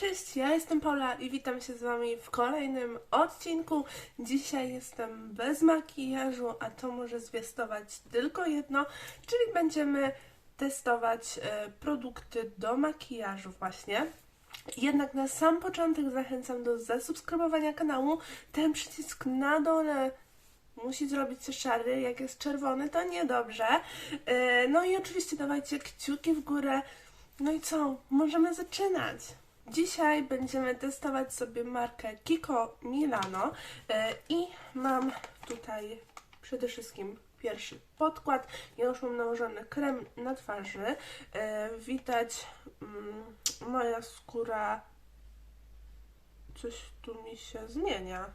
cześć, ja jestem Paula i witam się z Wami w kolejnym odcinku. Dzisiaj jestem bez makijażu, a to może zwiastować tylko jedno, czyli będziemy testować e, produkty do makijażu właśnie. Jednak na sam początek zachęcam do zasubskrybowania kanału. Ten przycisk na dole musi zrobić się szary, jak jest czerwony to niedobrze. E, No i oczywiście dawajcie kciuki w górę. No i co? Możemy zaczynać. Dzisiaj będziemy testować sobie markę Kiko Milano e, i mam tutaj przede wszystkim pierwszy podkład. Ja już mam nałożony krem na twarzy. E, Widać mm, moja skóra coś tu mi się zmienia.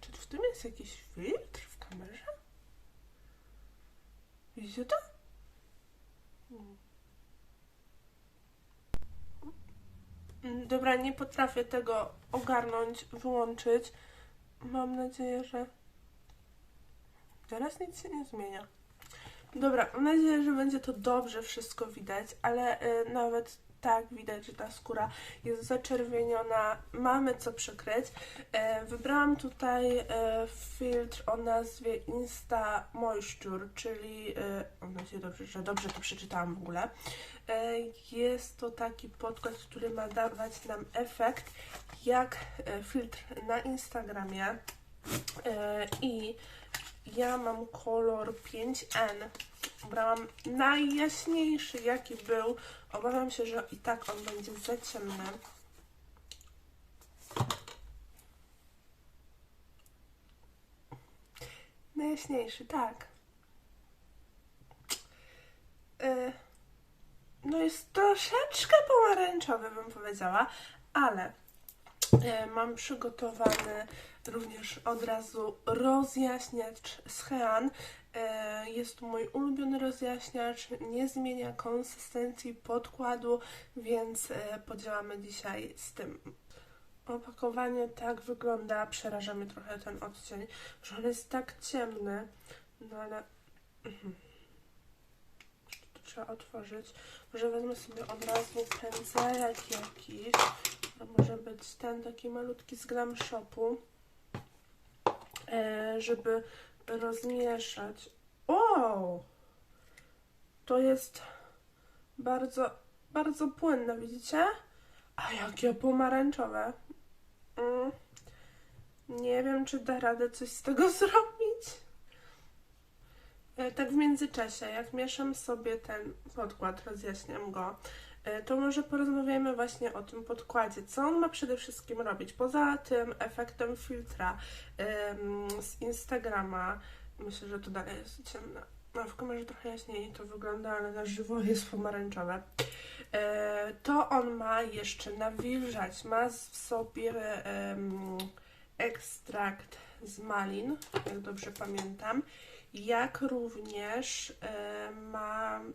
Czy w tym jest jakiś filtr w kamerze? Widzicie to? Dobra, nie potrafię tego ogarnąć, wyłączyć. Mam nadzieję, że teraz nic się nie zmienia. Dobra, mam nadzieję, że będzie to dobrze wszystko widać, ale y, nawet tak widać, że ta skóra jest zaczerwieniona, mamy co przykryć. E, wybrałam tutaj e, filtr o nazwie Insta Moisture, czyli e, mam nadzieję, dobrze, że dobrze to przeczytałam w ogóle. E, jest to taki podkład, który ma dawać nam efekt jak e, filtr na Instagramie. E, I ja mam kolor 5N. Brałam najjaśniejszy, jaki był. Obawiam się, że i tak on będzie za ciemny. Najjaśniejszy, tak. Y, No jest troszeczkę pomarańczowy, bym powiedziała, ale e, mam przygotowany również od razu rozjaśniacz z Hean. E, Jest to mój ulubiony rozjaśniacz, nie zmienia konsystencji podkładu, więc e, podziałamy dzisiaj z tym. Opakowanie tak wygląda, przeraża mnie trochę ten odcień, że on jest tak ciemny, no ale mhm. to trzeba otworzyć. Może wezmę sobie od razu pędzelek jakiś, to może być ten taki malutki z Glam Shopu, e, żeby rozmieszać. O! To jest bardzo, bardzo płynne, widzicie? A jakie pomarańczowe. Mm. Nie wiem, czy da radę coś z tego zrobić. E, Tak w międzyczasie, jak mieszam sobie ten podkład, rozjaśniam go, to może porozmawiajmy właśnie o tym podkładzie. Co on ma przede wszystkim robić? Poza tym efektem filtra z Instagrama, myślę, że to dalej jest ciemne. No, w kamerze trochę jaśniej to wygląda, ale na żywo jest pomarańczowe. E, To on ma jeszcze nawilżać. Ma w sobie ekstrakt z malin, jak dobrze pamiętam jak również e, ma mm,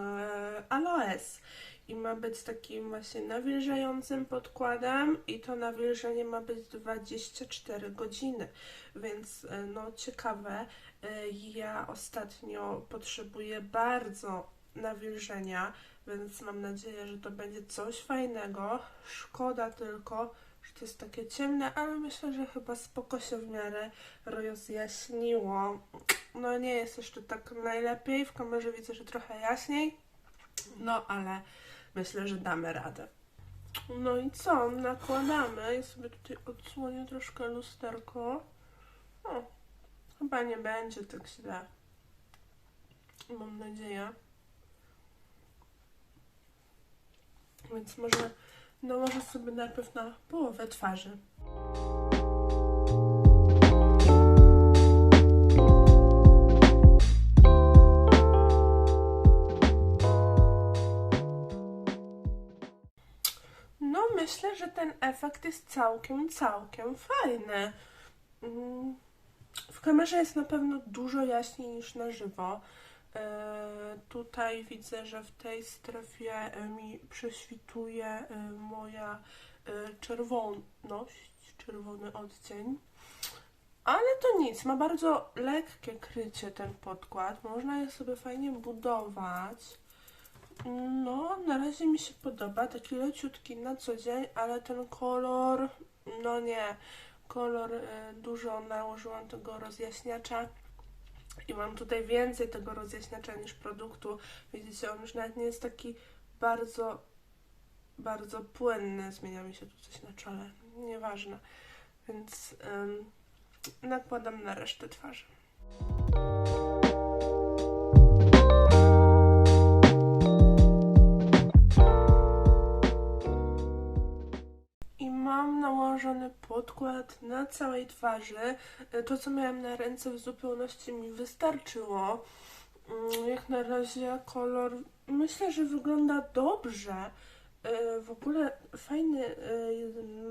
e, aloes i ma być takim właśnie nawilżającym podkładem i to nawilżenie ma być 24 godziny, więc e, no ciekawe, e, ja ostatnio potrzebuję bardzo nawilżenia, więc mam nadzieję, że to będzie coś fajnego. Szkoda tylko, że to jest takie ciemne, ale myślę, że chyba spoko się w miarę rozjaśniło. No nie jest jeszcze tak najlepiej, w kamerze widzę, że trochę jaśniej, no ale myślę, że damy radę. No i co? Nakładamy. Ja sobie tutaj odsłonię troszkę lusterko. O, chyba nie będzie tak źle. Mam nadzieję. Więc może nałożę sobie najpierw na połowę twarzy. Myślę, że ten efekt jest całkiem, całkiem fajny. Mm, W kamerze jest na pewno dużo jaśniej niż na żywo. E, Tutaj widzę, że w tej strefie e, mi prześwituje e, moja czerwoność, czerwony odcień. Ale to nic, ma bardzo lekkie krycie ten podkład. Można je sobie fajnie budować. No, na razie mi się podoba, taki leciutki na co dzień, ale ten kolor, no nie, kolor y, dużo nałożyłam tego rozjaśniacza i mam tutaj więcej tego rozjaśniacza niż produktu. Widzicie, on już nawet nie jest taki bardzo, bardzo płynny. Zmienia mi się tu coś na czole, nieważne. Więc nakładam na resztę twarzy. Podkład na całej twarzy. E, To, co miałam na ręce, w zupełności mi wystarczyło. Mm, Jak na razie kolor myślę, że wygląda dobrze. E, W ogóle fajny, e,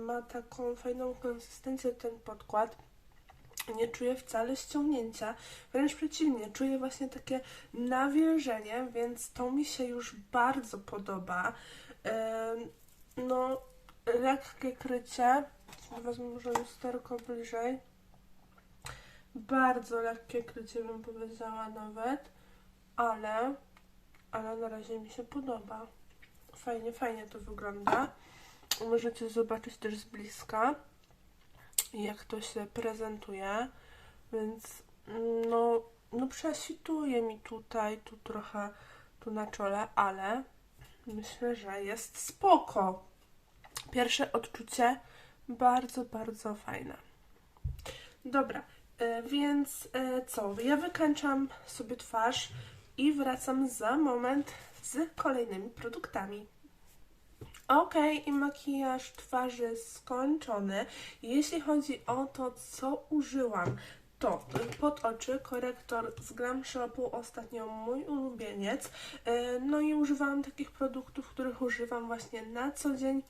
ma taką fajną konsystencję ten podkład. Nie czuję wcale ściągnięcia, wręcz przeciwnie, czuję właśnie takie nawilżenie, więc to mi się już bardzo podoba. No, lekkie krycie. Wezmę może lusterko bliżej. Bardzo lekkie krycie bym powiedziała nawet, ale, ale na razie mi się podoba. Fajnie, fajnie to wygląda. Możecie zobaczyć też z bliska, jak to się prezentuje, więc no, no prześwituje mi tutaj, tu trochę, tu na czole, ale myślę, że jest spoko. Pierwsze odczucie bardzo, bardzo fajne. Dobra, e, więc e, co? Ja wykańczam sobie twarz i wracam za moment z kolejnymi produktami. Ok, i makijaż twarzy skończony. Jeśli chodzi o to, co użyłam, to pod oczy korektor z Glam Shopu, ostatnio mój ulubieniec. E, No i używałam takich produktów, których używam właśnie na co dzień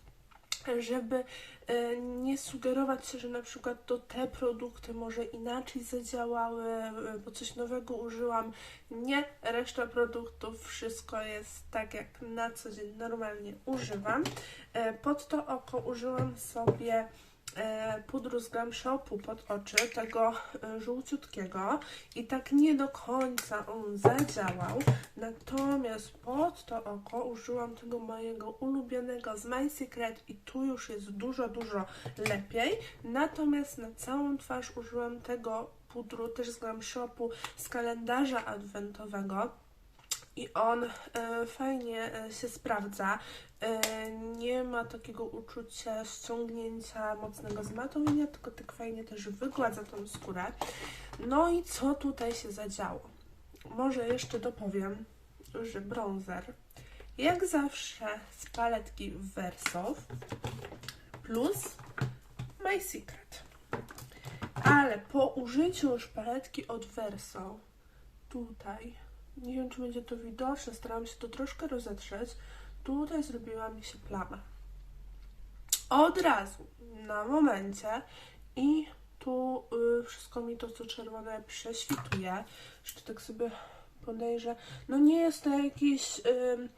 żeby e, nie sugerować się, że na przykład to te produkty może inaczej zadziałały, e, bo coś nowego użyłam. Nie, reszta produktów, wszystko jest tak jak na co dzień normalnie używam. E, Pod to oko użyłam sobie pudru z Glam Shopu pod oczy, tego e, żółciutkiego i tak nie do końca on zadziałał. Natomiast pod to oko użyłam tego mojego ulubionego z My Secret i tu już jest dużo, dużo lepiej. Natomiast na całą twarz użyłam tego pudru też z Glam Shopu z kalendarza adwentowego. I on e, fajnie e, się sprawdza. E, nie ma takiego uczucia ściągnięcia, mocnego zmatowienia, tylko tak fajnie też wygładza tą skórę. No i co tutaj się zadziało? Może jeszcze dopowiem, że bronzer, jak zawsze z paletki Verso plus My Secret. Ale po użyciu już paletki od Verso, tutaj, nie wiem czy będzie to widoczne, starałam się to troszkę rozetrzeć, tutaj zrobiła mi się plama. Od razu, na momencie i tu y, wszystko mi to co czerwone prześwituje. Jeszcze tak sobie podejrzę. No nie jest to jakiś ym,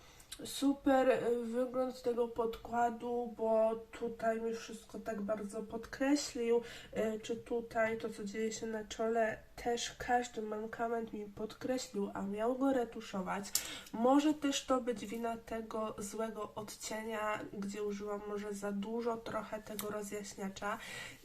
super y, wygląd tego podkładu, bo tutaj mi wszystko tak bardzo podkreślił. Y, czy tutaj to, co dzieje się na czole, też każdy mankament mi podkreślił, a miał go retuszować. Może też to być wina tego złego odcienia, gdzie użyłam może za dużo trochę tego rozjaśniacza.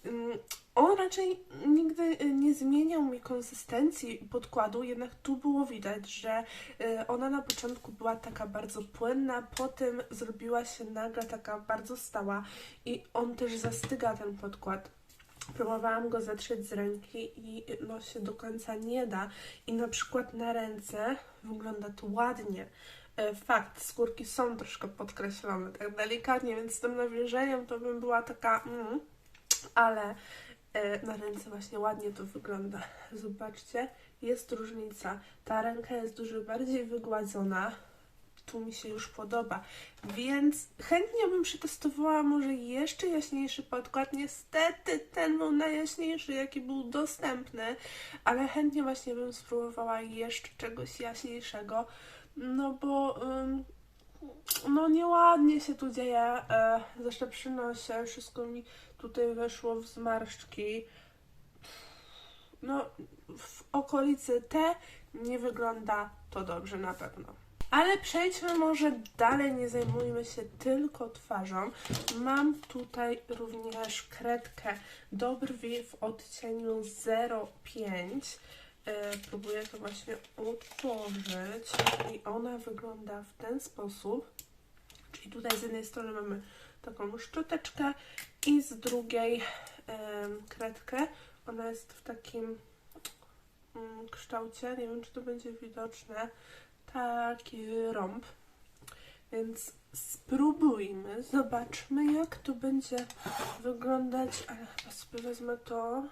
Ym, On raczej nigdy y, nie zmieniał mi konsystencji podkładu, jednak tu było widać, że y, ona na początku była taka bardzo płynna, potem zrobiła się nagle taka bardzo stała i on też zastyga ten podkład. Próbowałam go zetrzeć z ręki i no się do końca nie da. I na przykład na ręce wygląda to ładnie. Fakt, skórki są troszkę podkreślone, tak delikatnie, więc z tym nawilżeniem to bym była taka, mm, ale e, na ręce właśnie ładnie to wygląda. Zobaczcie, jest różnica. Ta ręka jest dużo bardziej wygładzona. Tu mi się już podoba, więc chętnie bym przetestowała może jeszcze jaśniejszy podkład. Niestety ten był najjaśniejszy, jaki był dostępny, ale chętnie właśnie bym spróbowała jeszcze czegoś jaśniejszego, no bo ym, no nieładnie się tu dzieje, e, zresztą przy nosie, wszystko mi tutaj weszło w zmarszczki. No w okolicy T nie wygląda to dobrze na pewno. Ale przejdźmy może dalej, nie zajmujmy się tylko twarzą. Mam tutaj również kredkę do brwi w odcieniu 05. E, próbuję to właśnie utworzyć i ona wygląda w ten sposób. Czyli tutaj z jednej strony mamy taką szczoteczkę i z drugiej kredkę. Ona jest w takim mm, kształcie, nie wiem czy to będzie widoczne, taki rąb. Więc spróbujmy, zobaczmy jak to będzie wyglądać, ale chyba sobie wezmę to.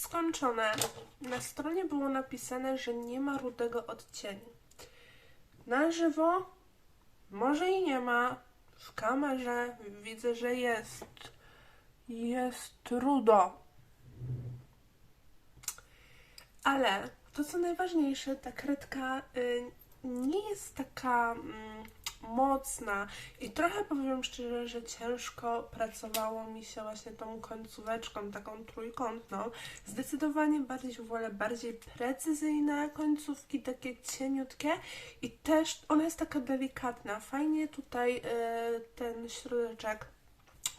I skończone. Na stronie było napisane, że nie ma rudego odcieniu. Na żywo może i nie ma. W kamerze widzę, że jest. Jest rudo. Ale to co najważniejsze, ta kredka y, nie jest taka mm, mocna i trochę powiem szczerze, że ciężko pracowało mi się właśnie tą końcóweczką, taką trójkątną. Zdecydowanie bardziej wolę bardziej precyzyjne końcówki, takie cieniutkie i też ona jest taka delikatna. Fajnie tutaj y, ten środeczek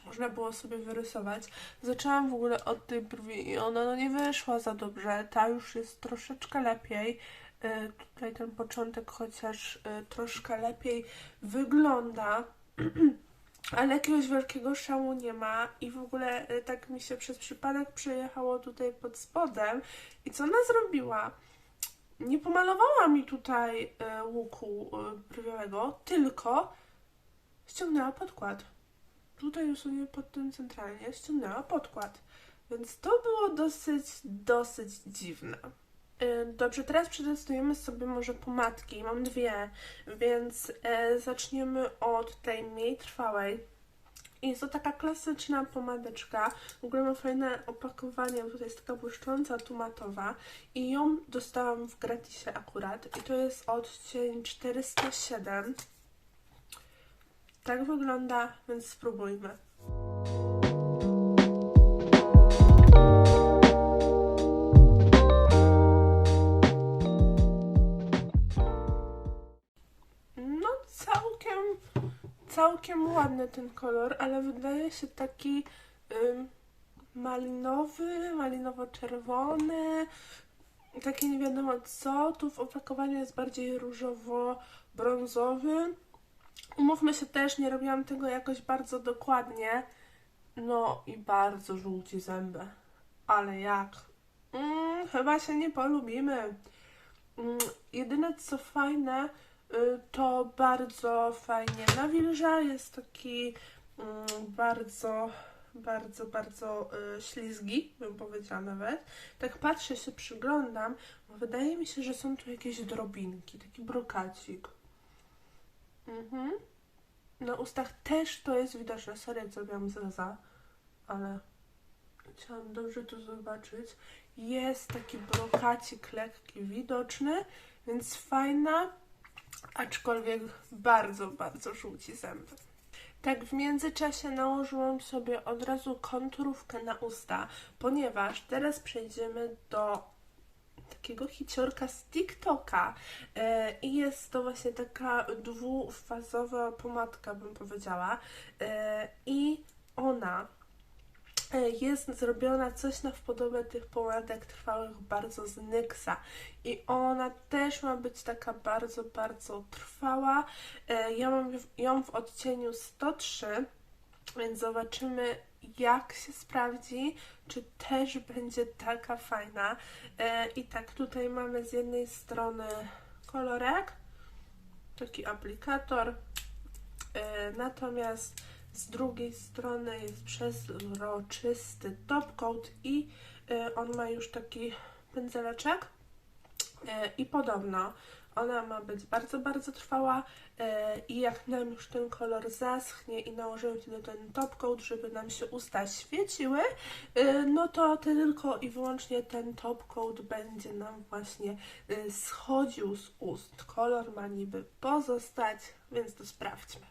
można było sobie wyrysować. Zaczęłam w ogóle od tej brwi i ona no nie wyszła za dobrze. Ta już jest troszeczkę lepiej. Y, Tutaj ten początek chociaż y, troszkę lepiej wygląda. Ale jakiegoś wielkiego szału nie ma i w ogóle y, tak mi się przez przypadek przejechało tutaj pod spodem. I co ona zrobiła? Nie pomalowała mi tutaj łuku brwiowego, tylko ściągnęła podkład. Tutaj sobie pod tym centralnie ściągnęła podkład. Więc to było dosyć, dosyć dziwne. Y, Dobrze, teraz przetestujemy sobie może pomadki. Mam dwie, więc e, zaczniemy od tej mniej trwałej. Jest to taka klasyczna pomadeczka. W ogóle ma fajne opakowanie. Tutaj jest taka błyszcząca, tu matowa. I ją dostałam w gratisie akurat. I to jest odcień 407. Tak wygląda, więc spróbujmy. Całkiem ładny ten kolor, ale wydaje się taki ym, malinowy, malinowo-czerwony, takie nie wiadomo co. Tu w opakowaniu jest bardziej różowo-brązowy. Umówmy się też, nie robiłam tego jakoś bardzo dokładnie. No i bardzo żółci zęby. Ale jak? Mm, chyba się nie polubimy. Mm, jedyne co fajne, to bardzo fajnie nawilża. Jest taki mm, bardzo, bardzo, bardzo y, ślizgi, bym powiedziała nawet. Tak patrzę, się przyglądam, wydaje mi się, że są tu jakieś drobinki, taki brokacik. Mhm. Na ustach też to jest widoczne. Sorry, jak zrobiłam zeza, ale chciałam dobrze to zobaczyć. Jest taki brokacik lekki widoczny, więc fajna, aczkolwiek bardzo, bardzo żółci zęby. Tak, w międzyczasie nałożyłam sobie od razu konturówkę na usta, ponieważ teraz przejdziemy do takiego hiciorka z TikToka e, i jest to właśnie taka dwufazowa pomadka, bym powiedziała e, i ona jest zrobiona coś na podobę tych pomadek trwałych bardzo z Nyxa i ona też ma być taka bardzo, bardzo trwała. E, Ja mam ją w odcieniu 103, więc zobaczymy jak się sprawdzi, czy też będzie taka fajna. E, I tak tutaj mamy z jednej strony kolorek, taki aplikator, e, natomiast z drugiej strony jest przezroczysty top coat i e, on ma już taki pędzeleczek. E, I podobno Ona ma być bardzo, bardzo trwała e, i jak nam już ten kolor zaschnie i nałożymy wtedy ten top coat, żeby nam się usta świeciły, no to tylko i wyłącznie ten top coat będzie nam właśnie schodził z ust. Kolor ma niby pozostać, więc to sprawdźmy.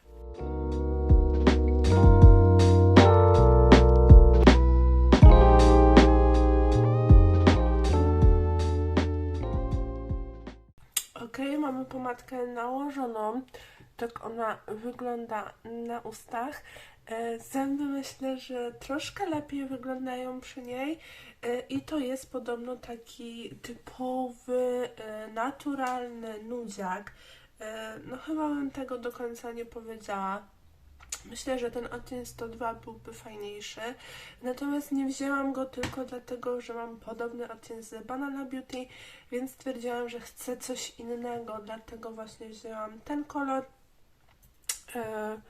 Ok, mamy pomadkę nałożoną. Tak ona wygląda na ustach. E, Zęby myślę, że troszkę lepiej wyglądają przy niej E, i to jest podobno taki typowy, e, naturalny nudziak. No chyba bym tego do końca nie powiedziała. Myślę, że ten odcień 102 byłby fajniejszy. Natomiast nie wzięłam go tylko dlatego, że mam podobny odcień z Banana Beauty, więc stwierdziłam, że chcę coś innego, dlatego właśnie wzięłam ten kolor. E,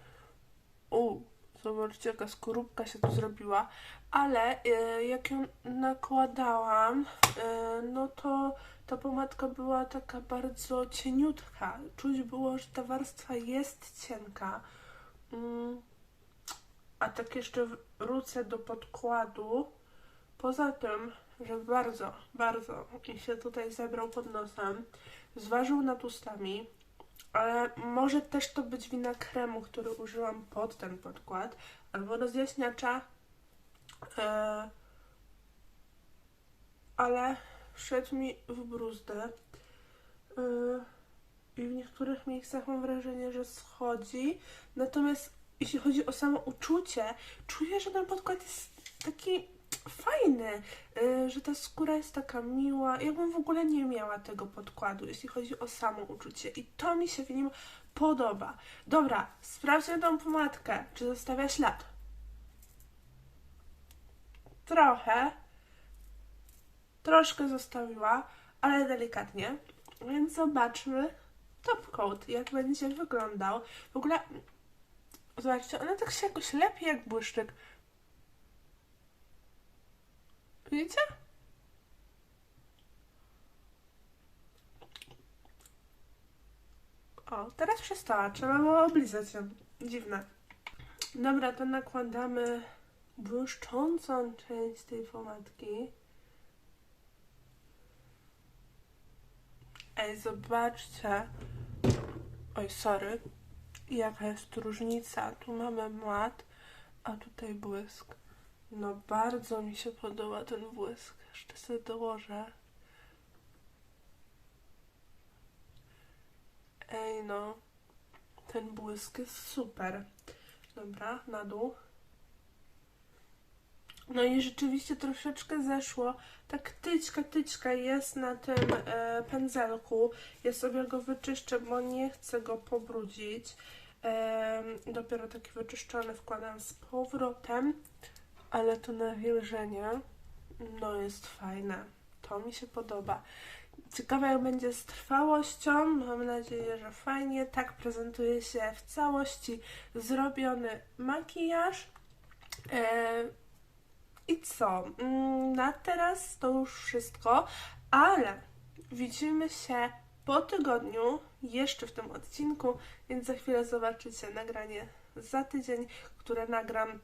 u, zobaczcie jaka skorupka się tu zrobiła. Ale e, jak ją nakładałam, e, no to ta pomadka była taka bardzo cieniutka. Czuć było, że ta warstwa jest cienka. Mm. A tak jeszcze wrócę do podkładu. Poza tym, że bardzo, bardzo mi się tutaj zebrał pod nosem, zważył nad ustami, ale może też to być wina kremu, który użyłam pod ten podkład, albo rozjaśniacza, e, ale wszedł mi w bruzdę. E, i w niektórych miejscach mam wrażenie, że schodzi. Natomiast jeśli chodzi o samo uczucie, czuję, że ten podkład jest taki fajny, yy, że ta skóra jest taka miła. Jakbym w ogóle nie miała tego podkładu, jeśli chodzi o samo uczucie. I to mi się w nim podoba. Dobra, sprawdźmy tą pomadkę, czy zostawia ślad. Trochę. Troszkę zostawiła, ale delikatnie. Więc zobaczmy, top coat, jak będzie wyglądał. W ogóle, zobaczcie, ona tak się jakoś lepi jak błyszczyk. Widzicie? O, teraz przestała. Trzeba było oblizać ją. Dziwne. Dobra, to nakładamy błyszczącą część tej pomadki. Ej, zobaczcie. Oj, sorry. Jaka jest różnica. Tu mamy mat, a tutaj błysk. No, bardzo mi się podoba ten błysk. Jeszcze sobie dołożę. Ej, no. Ten błysk jest super. Dobra, na dół. No i rzeczywiście troszeczkę zeszło. Tak tyczka, tyczka jest na tym e, pędzelku. Ja sobie go wyczyszczę, bo nie chcę go pobrudzić. E, dopiero taki wyczyszczony wkładam z powrotem. Ale to nawilżenie, no jest fajne. To mi się podoba. Ciekawe jak będzie z trwałością. Mam nadzieję, że fajnie. Tak prezentuje się w całości zrobiony makijaż. I co? Mm, Na teraz to już wszystko, ale widzimy się po tygodniu, jeszcze w tym odcinku, więc za chwilę zobaczycie nagranie za tydzień, które nagram.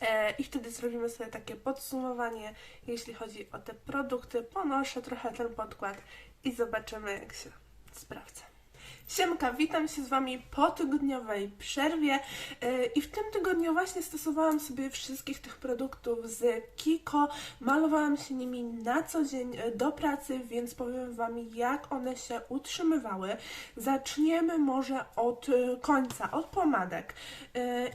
E, I wtedy zrobimy sobie takie podsumowanie, jeśli chodzi o te produkty. Ponoszę trochę ten podkład i zobaczymy, jak się sprawdza. Siemka, witam się z Wami po tygodniowej przerwie yy, i w tym tygodniu właśnie stosowałam sobie wszystkich tych produktów z Kiko. Malowałam się nimi na co dzień yy, do pracy, więc powiem Wam jak one się utrzymywały. Zaczniemy może od yy, końca, od pomadek.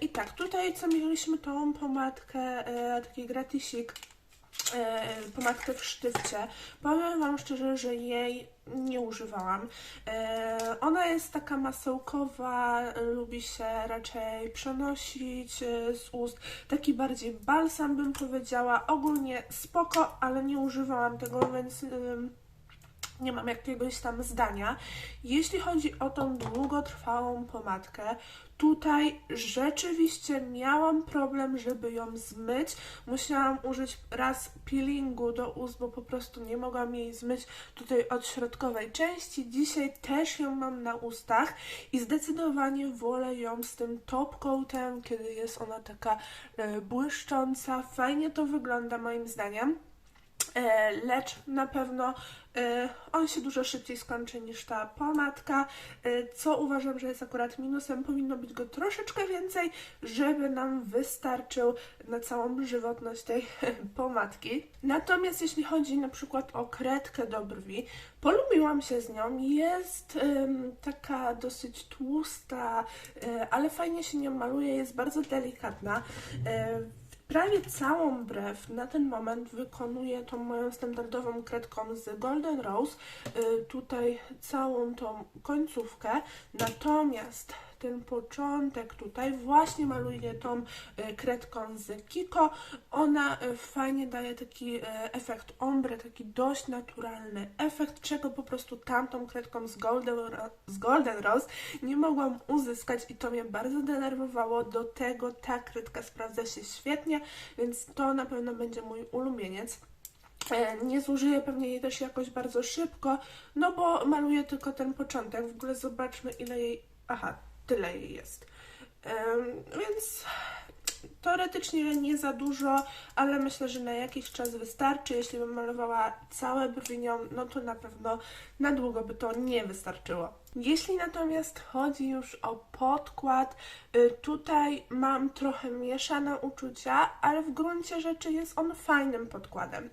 I tak, tutaj co mieliśmy tą pomadkę, taki gratisik pomadkę w sztywcie. Powiem Wam szczerze, że jej nie używałam. E, ona jest taka masełkowa, lubi się raczej przenosić e, z ust. Taki bardziej balsam bym powiedziała. Ogólnie spoko, ale nie używałam tego, więc nie mam jakiegoś tam zdania. Jeśli chodzi o tą długotrwałą pomadkę, tutaj rzeczywiście miałam problem, żeby ją zmyć. Musiałam użyć raz peelingu do ust, bo po prostu nie mogłam jej zmyć tutaj od środkowej części. Dzisiaj też ją mam na ustach i zdecydowanie wolę ją z tym top coatem, kiedy jest ona taka e, błyszcząca. Fajnie to wygląda moim zdaniem. E, lecz na pewno e, on się dużo szybciej skończy niż ta pomadka, e, co uważam, że jest akurat minusem. Powinno być go troszeczkę więcej, żeby nam wystarczył na całą żywotność tej pomadki. Natomiast jeśli chodzi na przykład o kredkę do brwi, polubiłam się z nią. Jest taka dosyć tłusta, ale fajnie się nią maluje, jest bardzo delikatna. Prawie całą brew na ten moment wykonuję tą moją standardową kredką z Golden Rose. Y, tutaj całą tą końcówkę. Natomiast ten początek tutaj właśnie maluję tą y, kredką z Kiko. Ona y, fajnie daje taki y, efekt ombre, taki dość naturalny efekt, czego po prostu tamtą kredką z Golden, z Golden Rose nie mogłam uzyskać i to mnie bardzo denerwowało. Do tego ta kredka sprawdza się świetnie, więc to na pewno będzie mój ulubieniec. E, Nie zużyję pewnie jej też jakoś bardzo szybko, no bo maluję tylko ten początek. W ogóle zobaczmy ile jej... Aha, tyle jej jest. Więc teoretycznie nie za dużo, ale myślę, że na jakiś czas wystarczy. Jeśli bym malowała całe brwi nią, no to na pewno na długo by to nie wystarczyło. Jeśli natomiast chodzi już o podkład, y, tutaj mam trochę mieszane uczucia, ale w gruncie rzeczy jest on fajnym podkładem.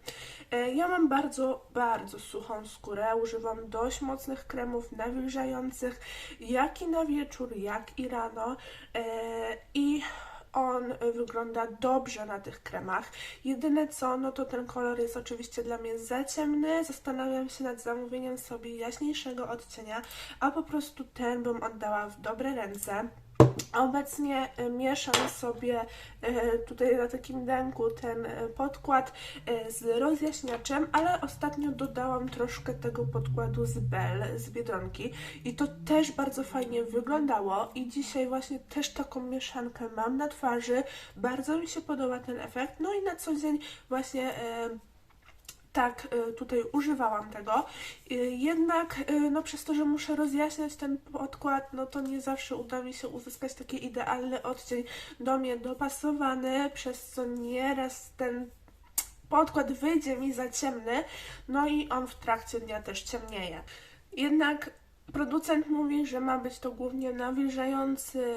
Y, Ja mam bardzo, bardzo suchą skórę, używam dość mocnych kremów nawilżających, jak i na wieczór, jak i rano. Y, I on y, wygląda dobrze na tych kremach. Jedyne co, no to ten kolor jest oczywiście dla mnie za ciemny. Zastanawiam się nad zamówieniem sobie jaśniejszego odcienia, a po prostu ten bym oddała w dobre ręce. Obecnie y, mieszam sobie y, tutaj na takim denku ten y, podkład z rozjaśniaczem, ale ostatnio dodałam troszkę tego podkładu z Bell, z Biedronki. I to też bardzo fajnie wyglądało. I dzisiaj właśnie też taką mieszankę mam na twarzy. Bardzo mi się podoba ten efekt, no i na co dzień właśnie... tak, y, tutaj używałam tego. Y, Jednak, y, no przez to, że muszę rozjaśniać ten podkład, no to nie zawsze uda mi się uzyskać taki idealny odcień do mnie dopasowany, przez co nieraz ten podkład wyjdzie mi za ciemny, no i on w trakcie dnia też ciemnieje. Jednak producent mówi, że ma być to głównie nawilżający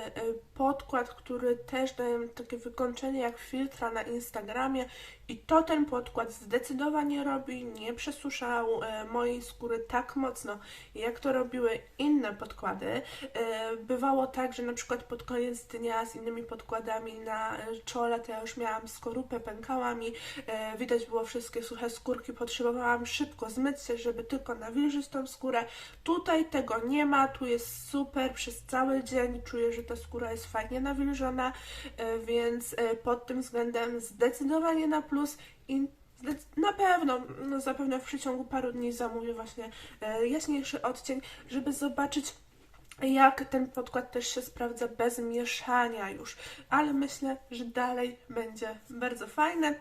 podkład, który też daje takie wykończenie jak filtra na Instagramie i to ten podkład zdecydowanie robi, nie przesuszał e, mojej skóry tak mocno, jak to robiły inne podkłady. E, bywało tak, że na przykład pod koniec dnia z innymi podkładami na e, czole to ja już miałam skorupę, pękała mi, widać było wszystkie suche skórki, potrzebowałam szybko zmyć się, żeby tylko nawilżyć tą skórę. Tutaj tego nie ma, tu jest super przez cały dzień, czuję, że ta skóra jest fajnie nawilżona, więc pod tym względem zdecydowanie na plus i zdec- na pewno, no zapewne w przeciągu paru dni zamówię właśnie e, jaśniejszy odcień, żeby zobaczyć jak ten podkład też się sprawdza bez mieszania już, ale myślę, że dalej będzie bardzo fajne.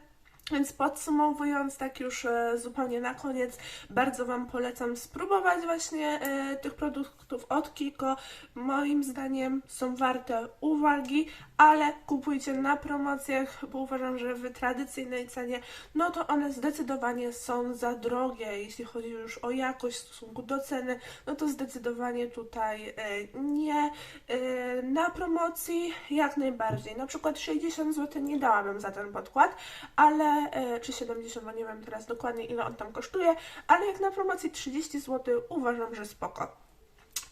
Więc podsumowując, tak już e, zupełnie na koniec, bardzo Wam polecam spróbować właśnie e, tych produktów od Kiko. Moim zdaniem są warte uwagi, ale kupujcie na promocjach, bo uważam, że w tradycyjnej cenie, no to one zdecydowanie są za drogie. Jeśli chodzi już o jakość w stosunku do ceny, no to zdecydowanie tutaj e, nie. E, Na promocji jak najbardziej. Na przykład 60 zł nie dałabym za ten podkład, ale e, czy 70, bo nie wiem teraz dokładnie ile on tam kosztuje, ale jak na promocji 30 zł uważam, że spoko.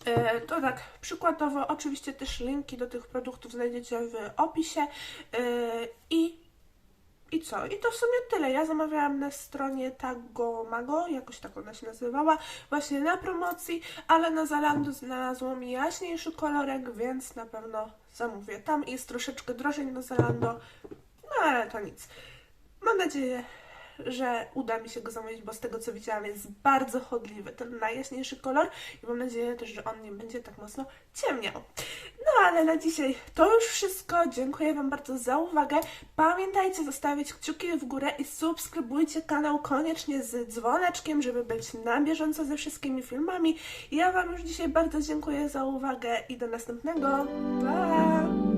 E, To tak, przykładowo, oczywiście też linki do tych produktów znajdziecie w opisie e, i i co? I to w sumie tyle. Ja zamawiałam na stronie Tagomago, jakoś tak ona się nazywała, właśnie na promocji, ale na Zalando znalazłam jaśniejszy kolorek, więc na pewno zamówię tam. Jest troszeczkę drożej na Zalando, no ale to nic. Mam nadzieję, że uda mi się go zamówić, bo z tego co widziałam jest bardzo chodliwy, ten najjaśniejszy kolor i mam nadzieję też, że on nie będzie tak mocno ciemniał. No ale na dzisiaj to już wszystko. Dziękuję Wam bardzo za uwagę. Pamiętajcie zostawić kciuki w górę i subskrybujcie kanał koniecznie z dzwoneczkiem, żeby być na bieżąco ze wszystkimi filmami. Ja Wam już dzisiaj bardzo dziękuję za uwagę i do następnego. Pa!